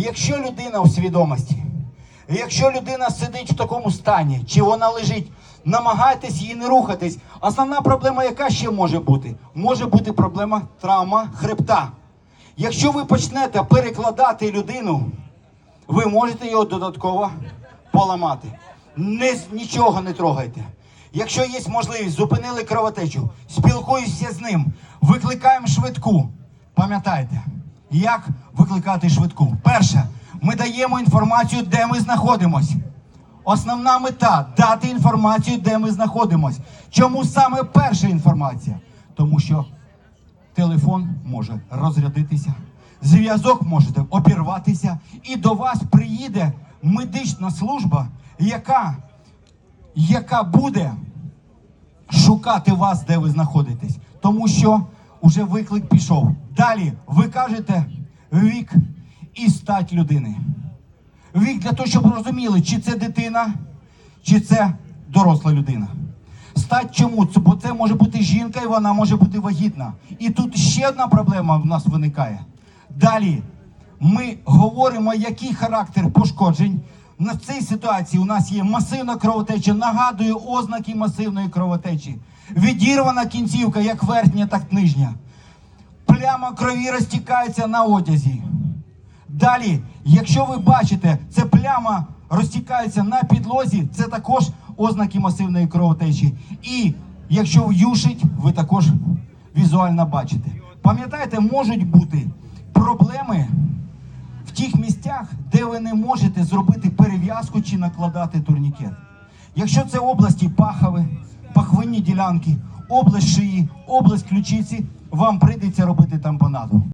Якщо людина у свідомості, якщо людина сидить в такому стані, чи вона лежить, намагайтесь її не рухатись. Основна проблема, яка ще може бути? Може бути проблема травма хребта. Якщо ви почнете перекладати людину, ви можете його додатково поламати. Не, нічого не трогайте. Якщо є можливість, зупинили кровотечу, спілкуюся з ним, викликаємо швидку. Пам'ятайте, як викликати швидку? Перше, ми даємо інформацію, де ми знаходимось. Основна мета дати інформацію, де ми знаходимось. Чому саме перша інформація? Тому що телефон може розрядитися, зв'язок може обірватися, і до вас приїде медична служба, яка, яка буде шукати вас, де ви знаходитесь. Тому що вже виклик пішов. Далі ви кажете вік і стать людини. Вік для того, щоб розуміли, чи це дитина, чи це доросла людина. Стать чому? Бо це може бути жінка і вона може бути вагітна. І тут ще одна проблема в нас виникає. Далі ми говоримо, який характер пошкоджень. На цій ситуації у нас є масивна кровотеча. Нагадую, ознаки масивної кровотечі. Відірвана кінцівка, як верхня, так нижня. Пляма крові розтікається на одязі. Далі, якщо ви бачите, це пляма розтікається на підлозі, це також ознаки масивної кровотечі. І якщо в'юшить, ви також візуально бачите. Пам'ятаєте, можуть бути проблеми в тих місцях, де ви не можете зробити перев'язку чи накладати турнікет. Якщо це області пахови, пахвинні ділянки, область шиї, область ключиці, вам прийдеться робити тампонаду.